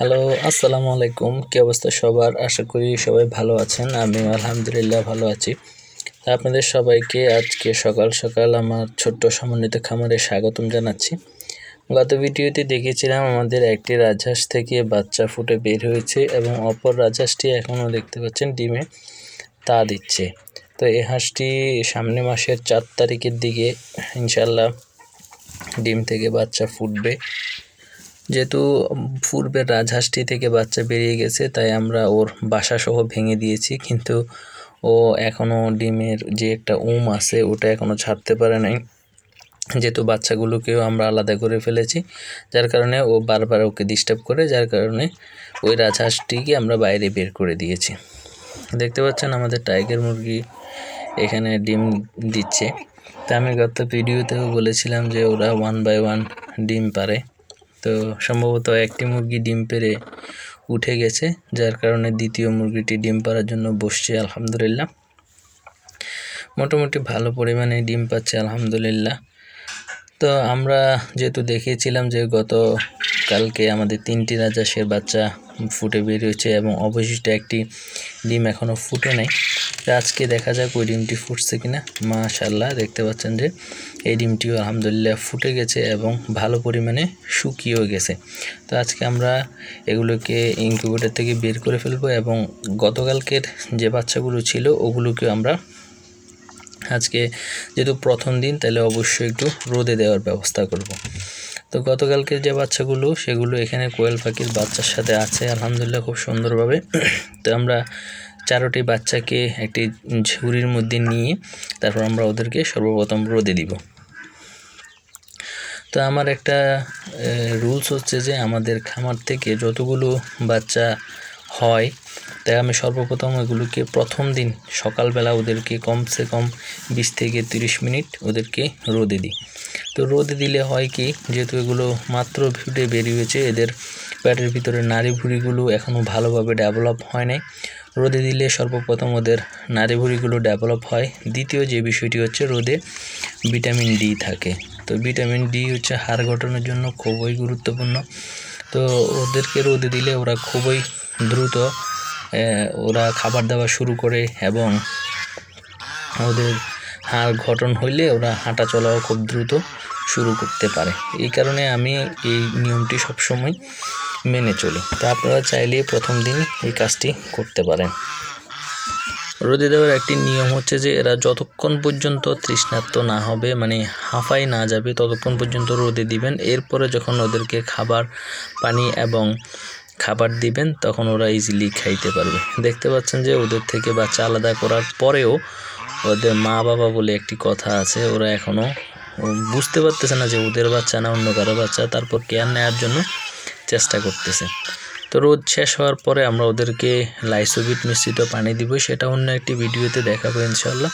Hello আসসালামু আলাইকুম। কী অবস্থা সবার? আশা করি সবাই ভালো আছেন। আমি আলহামদুলিল্লাহ ভালো আছি। আপনাদের সবাইকে আজকে সকাল সকাল আমার ছোট্ট সমন্বিত খামারে স্বাগতম জানাচ্ছি। গত ভিডিওতে দেখেছিলাম আমাদের একটি রাজহাঁস থেকে বাচ্চা ফুটে বের হয়েছে এবং অপর রাজহাঁসটি এখনও দেখতে পাচ্ছেন ডিমে তা দিচ্ছে। তো এই হাঁসটি সামনে মাসের চার তারিখের দিকে ইনশাল্লাহ ডিম থেকে বাচ্চা ফুটবে। যেহেতু পূর্বের রাজহাঁসটি থেকে বাচ্চা বেরিয়ে গেছে, তাই আমরা ওর বাসা সহ ভেঙে দিয়েছি। কিন্তু ও এখনও ডিমের যে একটা উম আছে, ওটা এখনও ছাড়তে পারে নাই। যেহেতু বাচ্চাগুলোকেও আমরা আলাদা করে ফেলেছি, যার কারণে ও বারবার ওকে ডিস্টার্ব করে, যার কারণে ওই রাজহাঁসটিকে আমরা বাইরে বের করে দিয়েছি। দেখতে পাচ্ছেন আমাদের টাইগার মুরগি এখানে ডিম দিচ্ছে। তা আমি গত ভিডিওতেও বলেছিলাম যে ওরা ওয়ান বাই ওয়ান ডিম পারে। তো সম্ভবত একটি মুরগি ডিম পেরে উঠে গেছে, যার কারণে দ্বিতীয় মুরগিটি ডিম পাড়ার জন্য বসছে, আলহামদুলিল্লাহ। মোটামুটি ভালো পরিমাণে ডিম পাচ্ছে, আলহামদুলিল্লাহ। তো আমরা যেহেতু দেখিয়েছিলাম যে গত কালকে আমাদের তিনটি রাজা সে বাচ্চা ফুটে বেরিয়েছে এবং অবশিষ্ট একটি ডিম এখনও ফুটে নাই। আজকে দেখা যাক ওই ডিমটি ফুটছে কিনা। মাশাল্লাহ দেখতে পাচ্ছেন যে এই ডিমটিও আলহামদুলিল্লাহ ফুটে গেছে এবং ভালো পরিমাণে শুকিয়েও গেছে। তো আজকে আমরা এগুলোকে ইনকিউবেটার থেকে বের করে ফেলব এবং গতকালকের যে বাচ্চাগুলো ছিল ওগুলোকে আমরা আজকে যেহেতু প্রথম দিন, তাহলে অবশ্যই একটু রোদে দেওয়ার ব্যবস্থা করব। তো গতকালকের যে বাচ্চাগুলো, সেগুলো এখানে কোয়েল পাখির বাচ্চার সাথে আছে, আলহামদুলিল্লাহ খুব সুন্দরভাবে। তো আমরা চারোটি বাচ্চাকে একটি ঝুড়ির মধ্যে নিয়ে তারপর আমরা ওদেরকে সর্বপ্রথম রোদে দিব। তো আমার একটা রুলস হচ্ছে যে আমাদের খামার থেকে যতগুলো বাচ্চা হয়, তাই আমি সর্বপ্রথম ওইগুলোকে প্রথম দিন সকালবেলা ওদেরকে কমসে কম বিশ থেকে তিরিশ মিনিট ওদেরকে রোদে দিই। তো রোদে দিলে হয় কি, যেহেতু এগুলো মাত্র ভিউটে বেরিয়েছে, এদের প্যাটের ভিতরে নারী ভুড়িগুলো এখনও ভালোভাবে ডেভেলপ হয় নাই। রোদে দিলে সর্বপ্রথম ওদের নারী ভুড়িগুলো ডেভেলপ হয়। দ্বিতীয় যে বিষয়টি হচ্ছে রোদে ভিটামিন ডি থাকে। তো ভিটামিন ডি হচ্ছে হাড় গঠনের জন্য খুবই গুরুত্বপূর্ণ। তো ওদেরকে রোদে দিলে ওরা খুবই দ্রুত ওরা খাবার দাবার শুরু করে এবং ওদের হাড় গঠন হইলে ওরা হাঁটা চলাও খুব দ্রুত। শুরু করতে পারে। এই কারণে আমি এই নিয়মটি সবসময় মেনে চলি। তো আপনারা চাইলে প্রথম দিন এই কাজটি করতে পারেন। রোদে দেওয়ার একটি নিয়ম হচ্ছে যে, এরা যতক্ষণ পর্যন্ত তৃষ্ণার্ত না হবে মানে হাঁফাই না যাবে, ততক্ষণ পর্যন্ত রোদে দিবেন। এরপরে যখন ওদেরকে খাবার, পানি এবং খাবার দিবেন, তখন ওরা ইজিলি খাইতে পারবে। দেখতে পাচ্ছেন যে, ওদের থেকে বাচ্চা আলাদা করার পরেও ওদের মা বাবা বলে একটি কথা আছে, ওরা এখনও বুঝতে পারতেছে না যে ওদের বাচ্চা না অন্য কারও বাচ্চা, তারপর কেয়ার নেওয়ার জন্য চেষ্টা করতেছে। তো রোদ শেষ হওয়ার পরে আমরা ওদেরকে লাইসোবিট মিশ্রিত পানি দিব, সেটা অন্য একটি ভিডিওতে দেখাবো ইনশাল্লাহ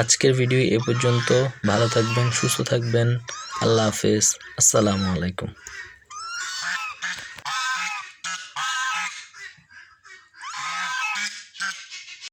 আজকের ভিডিও এ পর্যন্ত ভালো থাকবেন, সুস্থ থাকবেন, আল্লাহ হাফেজ, আসসালামু আলাইকুম।